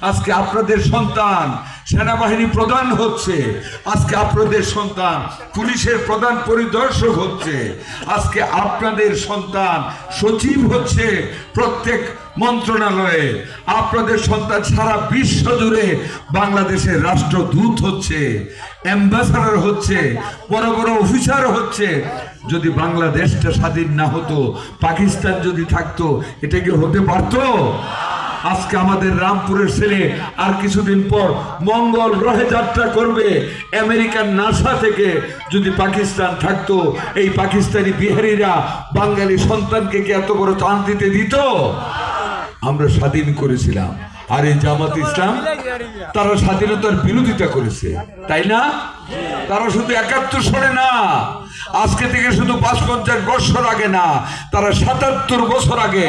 আজকে আপনাদের সন্তান সেনাবাহিনী প্রধান হচ্ছে। আজকে আপনাদের সন্তান পুলিশের প্রধান পরিদর্শক হচ্ছে। আজকে আপনাদের সন্তান সচিব হচ্ছে প্রত্যেক মন্ত্রণালয়ে। আপনাদের সন্তান সারা বিশ্ব জুড়ে বাংলাদেশের রাষ্ট্রদূত হচ্ছে। অ্যাম্বাসাডার হচ্ছে, বড় বড় অফিসার হচ্ছে। যদি বাংলাদেশটা স্বাধীন না হতো, পাকিস্তান যদি থাকতো, এটা কি হতে পারতো? আজকে আমাদের রামপুরের ছেলে আর কিছুদিন পর মঙ্গল গ্রহে যাত্রা করবে। আমেরিকান নাসা থেকে যদি পাকিস্তান থাকতো, এই পাকিস্তানি বিহারিরা বাঙালি সন্তানকে কি এত বড় চান দিতে দিত? আমরা স্বাধীন করেছিলাম। আর এই জামাত ইসলাম, তারা স্বাধীনতার বিরোধিতা করেছে। তাই না? তারা শুধু একাত্তর সরে না আজকে থেকে শুধু পাঁচ পঞ্চাশ বছর আগে না, তারা সাতাত্তর বছর আগে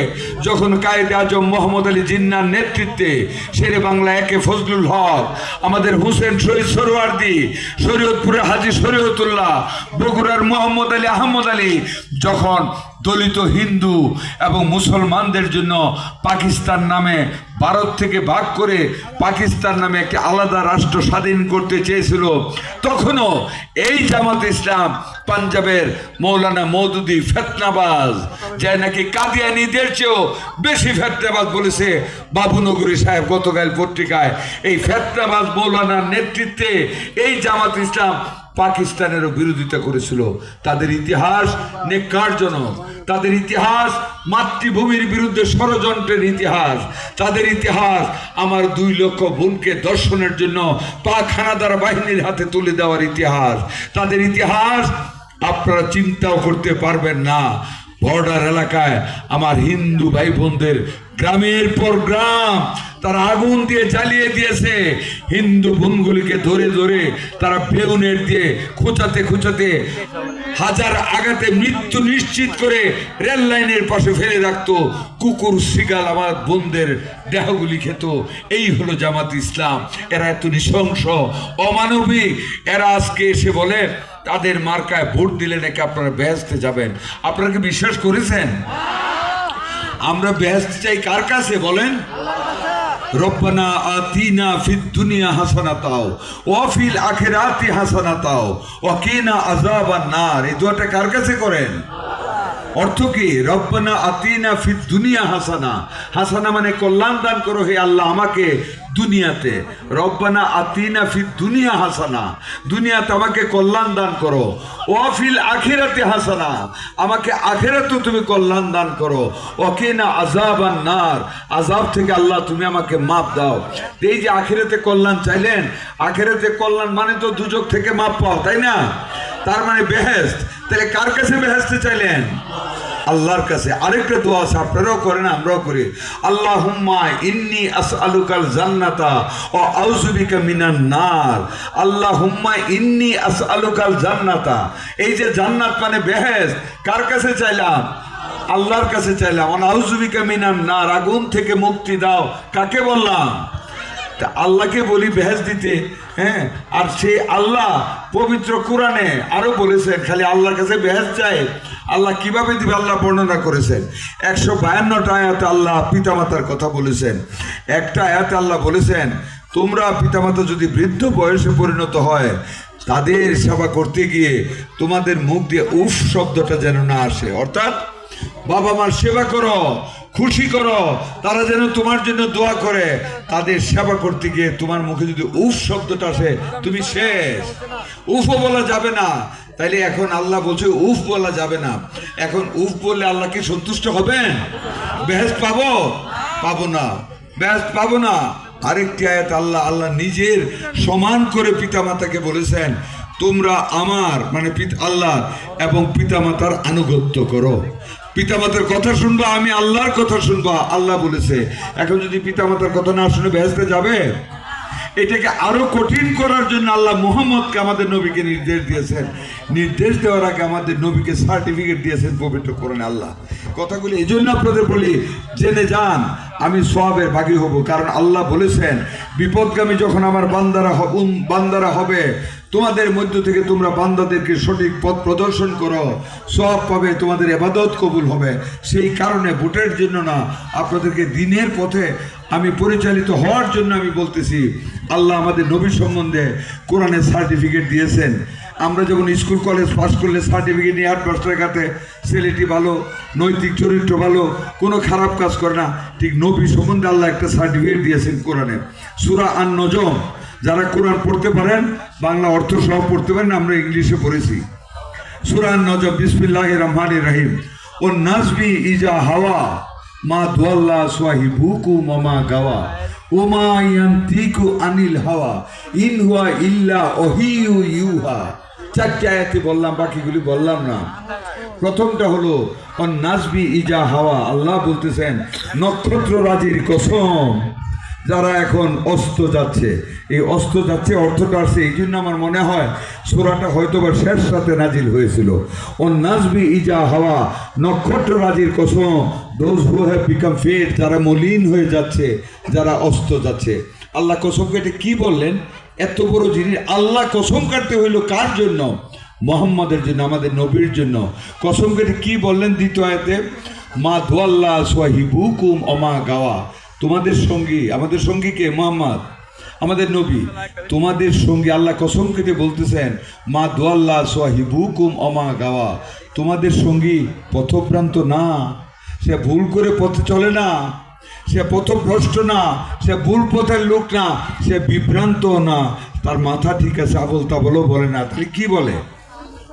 যখন কায়দে আজম মোহাম্মদ আলী জিন্নার নেতৃত্বে শেরে বাংলা একে ফজলুল হক, আমাদের হুসেন শহীদ সরোয়ার্দি শরীয়তপুরের হাজি শরীয়তুল্লাহ, বগুড়ার মোহাম্মদ আলী আহমদ আলী, যখন দলিত হিন্দু এবং মুসলমানদের জন্য পাকিস্তান নামে, ভারত থেকে ভাগ করে পাকিস্তান নামে একটি আলাদা রাষ্ট্র স্বাধীন করতে চেয়েছিল। তখনও এই জামাত ইসলাম পাঞ্জাবের মৌলানা মৌদুদি ফেতনাবাজ, যে নাকি কাদিয়ানিদের চেয়েও বেশি ফেতনাবাজ বলেছে, বাবুনগরী সাহেব গতকাল পত্রিকায় এই ফেতনাবাজ মৌলানার নেতৃত্বে এই জামাত ইসলাম পাকিস্তানেরও বিরোধিতা করেছিল। তাদের ইতিহাস নেকারজনক তাদের ইতিহাস মাতৃভূমির বিরুদ্ধে ষড়যন্ত্রের ইতিহাস। তাদের ইতিহাস আমার দুই লক্ষ বোনকে দর্শনের জন্য পাক হানাদার বাহিনীর হাতে তুলে দেওয়ার ইতিহাস। তাদের ইতিহাস আপনারা চিন্তাও করতে পারবেন না। বর্ডার এলাকায় আমার হিন্দু ভাই বোনদের গ্রামের পর গ্রাম তারা আগুন দিয়ে জ্বালিয়ে দিয়েছে। হিন্দু বোনগুলিকে ধরে ধরে তারা বেগুনের দিয়ে খোঁচাতে খোঁচাতে হাজার আঘাতে মৃত্যু নিশ্চিত করে রেল লাইনের পাশে ফেলে রাখতো। কুকুর শিগাল আমার বোনদের দেহগুলি খেত। এই হলো জামাত ইসলাম। এরা এত নৃশংস, অমানবিক। এরা আজকে এসে বলে, তাদের মার্কায় ভোট দিলে নাকি আপনারা বেহেস্তে যাবেন? আপনারা কি বিশ্বাস করেছেন? আমরা বেহেস্ত চাই কার কাছে বলেন? রব্বানা আতিনা ফিদ দুনিয়া হাসানাতাও ওয়া ফিল আখিরাতি হাসানাতাও ওয়া কিনা আযাবান নার। এই দুয়াটা কার কাছে করেন? অর্থ কি রব্বানা আতিনা ফিদ দুনিয়া হাসানা। হাসানা মানে কল্যাণ দান করো হে আল্লাহ আমাকে দুনিয়াতে। রব্বানা আতিনা ফিদ দুনিয়া হাসানা। দুনিয়াতে আমাকে কল্যাণ দান করো। ওয়াফিল আখিরাতে হাসানা। আমাকে আখেরাতে তুমি কল্যাণ দান করো। ওকে না আজাব আর নার। আজাব থেকে আল্লাহ তুমি আমাকে মাপ দাও। এই যে আখিরাতে কল্যাণ চাইলেন, আখিরাতে কল্যাণ মানে তো দুজক থেকে মাপ পাও তাই না? তার মানে বেহেস্ত তাহলে কার কাছে বেহেস্তে চাইলেন? আল্লাহর কাছে। আরেকটা দোয়া আছে, আপনারাও করেন, আমরাও করি। আল্লাহ হুম্মা ইন্নি আসআলুকাল জান্নাতা ও আউজুবিকা মিনান নার। আল্লাহ হুম্মা ইন্নি আসআলুকাল জান্নাতা। এই যে জান্নাত মানে বেহেস কার কাছে চাইলাম? আল্লাহর কাছে চাইলাম। আউজুবিকা মিনান নার, আগুন থেকে মুক্তি দাও। কাকে বললাম? তা আল্লাহকে বলি বেহেস দিতে হ্যাঁ? আর সে আল্লাহ পবিত্র কোরআনে আরও বলেছেন, খালি আল্লাহর কাছে বেহেস চাই আল্লাহ কীভাবে দিবে? আল্লাহ বর্ণনা করেছেন। একশো বায়ান্নটা আয়াতে আল্লাহ পিতামাতার কথা বলেছেন। একটা আয়াতে আল্লাহ বলেছেন, তোমরা পিতামাতা যদি বৃদ্ধ বয়সে পরিণত হয়, তাদের সেবা করতে গিয়ে তোমাদের মুখ দিয়ে উফ শব্দটা যেন না আসে। অর্থাৎ বাবা মার সেবা করো খুশি করো। তারা যেন তোমার জন্য দোয়া করে, তাদের সেবা করতে গিয়ে তোমার মুখে যদি উফ শব্দটা আসে, তুমি শেষ। উফও বলা যাবে না। তাইলে এখন আল্লাহ বলছে, উফ বলা যাবে না। এখন উফ বললে আল্লাহ কি সন্তুষ্ট হবেন? বেহেস পাবো? পাবো না। বেহেস পাবো না। আরেকটি আয়াত আল্লাহ আল্লাহ নিজের সমান করে পিতামাতাকে বলেছেন, তোমরা আমার মানে আল্লাহ, এবং পিতামাতার আনুগত্য করো। পিতামাতার কথা শুনবা, আমি আল্লাহর কথা শুনবা, আল্লাহ বলেছে। এখন যদি পিতামাতার কথা না শুনে বেহেস্তে যাবে, এটাকে আরও কঠিন করার জন্য আল্লাহ মুহাম্মদকে আমাদের নবীকে নির্দেশ দিয়েছেন। নির্দেশ দেওয়ার আগে আমাদের নবীকে সার্টিফিকেট দিয়েছেন পবিত্র করেন আল্লাহ। কথাগুলি এই জন্য আপনাদের বলি, জেনে যান, আমি সবের বাগি হব, কারণ আল্লাহ বলেছেন, বিপদগামী যখন আমার বান্দারা বান্দারা হবে তোমাদের মধ্য থেকে তোমরা বান্দাদেরকে সঠিক পথ প্রদর্শন করো। সব পাবে তোমাদের এবাদত কবুল হবে। সেই কারণে ভোটের জন্য না, আপনাদেরকে দিনের পথে আমি পরিচালিত হওয়ার জন্য আমি বলতেছি, আল্লাহ আমাদের নবী সম্বন্ধে কোরআনের সার্টিফিকেট দিয়েছেন। আমরা যখন স্কুল, কলেজ পাস করলে সার্টিফিকেট নিয়ে আট দশ টাকাতে ছেলেটি ভালো, নৈতিক চরিত্র ভালো, কোনো খারাপ কাজ করে না, ঠিক নবী সম্বন্ধে আল্লাহ একটা সার্টিফিকেট দিয়েছেন কোরআনে। সুরা আন নজম যারা কোরআন পড়তে পারেন বাংলা অর্থ সহ পড়তে পারেন, আমরা ইংলিশে পড়েছি। সুরান নজম বিসমিল্লাহ রহমান রাহিম। ও নাজবি ইজা হাওয়া, মা দোয়াল্লা সোয়াহি ভুকু মামা গাওয়া। ওমা ইয়ান্তিকু আনিল হাওয়া, ইন হুয়া ইল্লা ওহিউ ইউহা। চারটি আয়াতে বললাম, বাকিগুলি বললাম না। প্রথমটা হলো নাজবি ইজা হাওয়া, আল্লাহ বলতেছেন নক্ষত্র রাজির কসম। যারা এখন অস্ত যাচ্ছে। এই অস্ত যাচ্ছে অর্থটা আসছে এই জন্য আমার মনে হয় সোরাটা হয়তো বা শেষ রাতে নাজিল হয়েছিল। ও নাজবি ইজা হাওয়া, নক্ষত্র রাজির কসম those who have become fate যারা মলিন হয়ে যাচ্ছে, যারা অস্ত যাচ্ছে। আল্লাহ কসম কেটে কি বললেন? এত বড় জিনিস, আল্লাহ কসম কাটতে হইল কার জন্য? মোহাম্মদের জন্য, আমাদের নবীর জন্য। কসম কেটে কি বললেন দ্বিতীয় আয়াতে? মা দোয়াল্লা সোয়াহিবুকুম অমা গাওয়া। তোমাদের সঙ্গী, আমাদের সঙ্গী কে? মোহাম্মদ। আমাদের নবী। তোমাদের সঙ্গে আল্লাহ কসম কেটে বলতেছেন, মা দোয়াল্লা সোয়াহিবুকুম অমা গাওয়া। তোমাদের সঙ্গী পথভ্রান্ত না। সে ভুল করে পথে চলে না। সে পথভ্রষ্ট না। সে ভুল পথের লোক না। সে বিভ্রান্ত না। তার মাথা ঠিক আছে, আবল তাবলও বলে না। তাহলে কি বলে?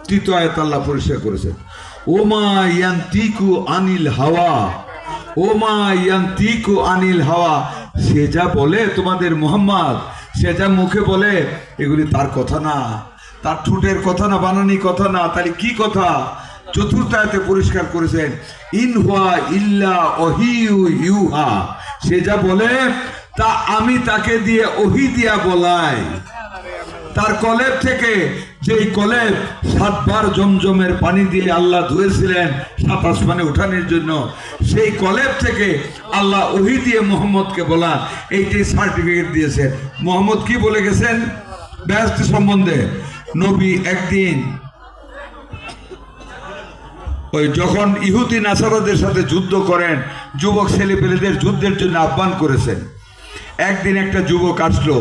তৃতীয় আয়াত আল্লাহ পরিষ্কার করেছেন, ওমা ইয়ান্তিকু আনিল হাওয়া। ওমা ইয়ান্তিকু আনিল হাওয়া। সে যা বলে তোমাদের মোহাম্মদ, সে যা মুখে বলে, এগুলি তার কথা না। তার ঠোঁটের কথা না বানানি কথা না, তাহলে কি কথা? চতুর্থ আয়াতে পরিষ্কার করেছেন, ইন হুয়া ইল্লা অহিউ ইউহা। সে যা বলে, তা আমি তাকে দিয়ে ওহি দিয়া বলাই। তার কলেব থেকে যেই কলেব সাতবার জমজমের পানি দিয়ে আল্লাহ ধুয়েছিলেন সাত আসমানে উঠানোর জন্য, সেই কলেব থেকে আল্লাহ ওহি দিয়ে মোহাম্মদকে বলা এইটি সার্টিফিকেট দিয়েছেন। মোহাম্মদ কি বলে গেছেন? ব্যস্ত সম্বন্ধে। নবী একদিন ওই যখন ইহুদি নাসারাদের সাথে যুদ্ধ করেন, যুবক ছেলেপেলেদের যুদ্ধের জন্য আহ্বান করেছেন। একদিন একটা যুবক আসলো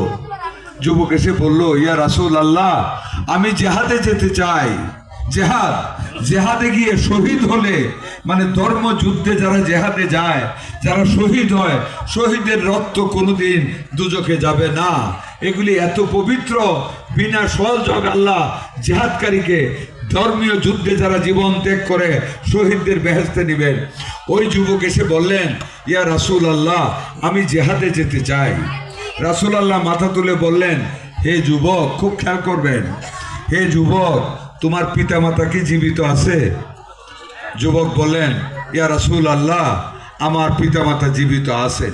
যুবক এসে বলল, ইয়া রাসূল আল্লাহ আমি জেহাদে যেতে চাই। জেহাদ, জেহাদে গিয়ে শহীদ হলে মানে ধর্ম যুদ্ধে যারা জেহাদে যায়, যারা শহীদ হয়, শহীদের রক্ত কোনোদিন দুজকে যাবে না। এগুলি এত পবিত্র, বিনা সহযোগ আল্লাহ জেহাদকারীকে ধর্মীয় যুদ্ধে যারা জীবন ত্যাগ করে, শহীদদের বেহেস্তে নেবেন। ওই যুবক এসে বললেন, ইয়া রাসূল আল্লাহ আমি জেহাদে যেতে চাই। রাসূল আল্লাহ মাথা তুলে বললেন, হে যুবক, খুব খেয়াল করবেন। হে যুবক, তোমার পিতা মাতা কি জীবিত আছে? যুবক বললেন, ইয়া রাসূল আল্লাহ আমার পিতামাতা জীবিত আছেন।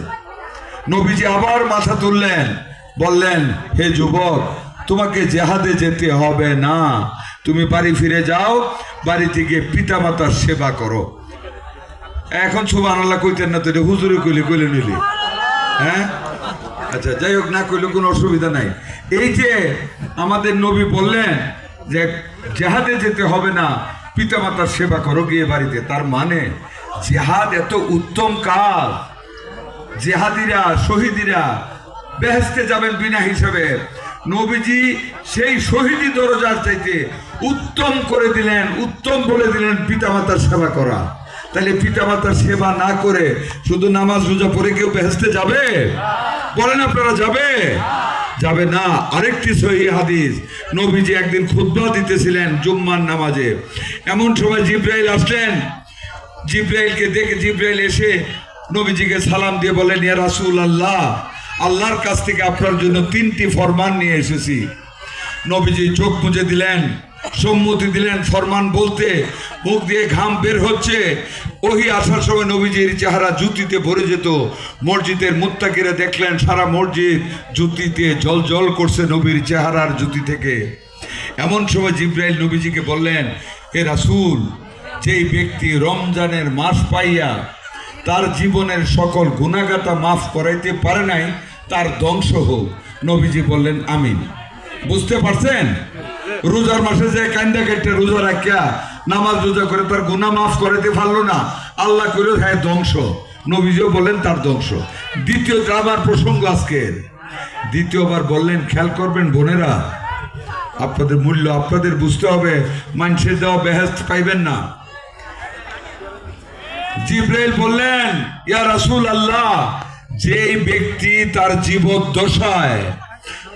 নবীজি আবার মাথা তুললেন, বললেন, হে যুবক, তোমাকে জেহাদে যেতে হবে না। তুমি বাড়ি ফিরে যাও বাড়ি থেকে পিতামাতার সেবা করো। এখন সুবাহ আল্লাহ কইতেন না তো হুজুরে কইলে কইলে নিলি। হ্যাঁ? আচ্ছা যাই হোক, না কইলে কোনো অসুবিধা নাই। এই যে আমাদের নবী বললেন যে জেহাদে যেতে হবে না, পিতামাতার সেবা করো, গিয়ে বাড়িতে। তার মানে জেহাদ এত উত্তম কাজ। জেহাদিরা, শহীদিরা বেহেস্তে যাবেন বিনা হিসাবে। নবীজি সেই শহীদি দরজার চাইতে উত্তম করে দিলেন, উত্তম বলে দিলেন পিতামাতার সেবা করা। তাহলে পিতামাতার সেবা না করে শুধু নামাজ রোজা পড়ে কেউ বেহেস্তে যাবে? বলেন আপনারা, যাবে? যাবে না। আরেকটি সহি হাদিস, নবীজি একদিন খুদ্া দিতেছিলেন জুম্মার নামাজে। এমন সময় জিব্রাইল আসলেন। জিব্রাইলকে দেখে জিব্রাইল এসে নবীজিকে সালাম দিয়ে বলেন ইয়া রাসূল আল্লাহ আল্লাহর কাছ থেকে আপনার জন্য তিনটি ফরমান নিয়ে এসেছি। নবীজি চোখ মুজে দিলেন। সম্মতি দিলেন ফরমান বলতে, মুখ দিয়ে ঘাম বের হচ্ছে। ওহি আসার সময় নবীজির চেহারা জুতিতে ভরে যেত। মসজিদের মুত্তাকিরা দেখলেন সারা মসজিদ জুতিতে জল জল করছে নবীর চেহারার জুতি থেকে। এমন সময় জিব্রাইল নবীজিকে বললেন, এ রাসূল, যেই ব্যক্তি রমজানের মাস পাইয়া তার জীবনের সকল গুণাগাতা মাফ করাইতে পারে নাই, তার ধ্বংস হোক। নবীজি বললেন, আমিন। বুঝতে পারছেন? রোজার মাসে যে কান্দা কেটে রোজা রাখিয়া নামাজ রোজা করে, তার গুনাহ মাফ করাতে পারল না। আল্লাহ করে হ্যাঁ ধ্বংস। নবীজিও বলেন তার ধ্বংস। দ্বিতীয় আবার প্রসঙ্গ আজকের। দ্বিতীয়বার বললেন, খেয়াল করবেন বোনেরা, আপনাদের মূল্য আপনাদের বুঝতে হবে, মানুষের দেওয়া বেহেস্ত পাইবেন না। জিব্রাইল বললেন, ইয়া রাসূল আল্লাহ যেই ব্যক্তি তার জীবদ্দশায়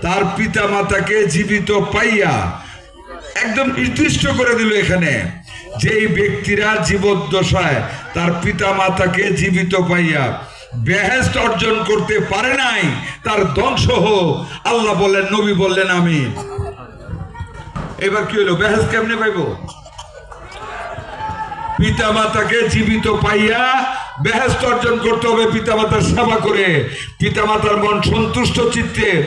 তার পিতা মাতাকে জীবিত পাইয়া একদম নির্দিষ্ট করে দিল এখানে। যেই ব্যক্তিরা জীবদ্দশায় তার পিতা মাতাকে জীবিত পাইয়া বেহেস্ত অর্জন করতে পারে নাই, তার ধ্বংস হোক, আল্লাহ বললেন, নবী বললেন আমি এবার কি হলো? বেহেস্ত কেমনে পাইবো? পিতা মাতাকে জীবিত পাইয়া বেহেস্ত অর্জন করতে হবে পিতা মাতার সেবা করে। পিতা মাতার মন সন্তুষ্ট চিত্তে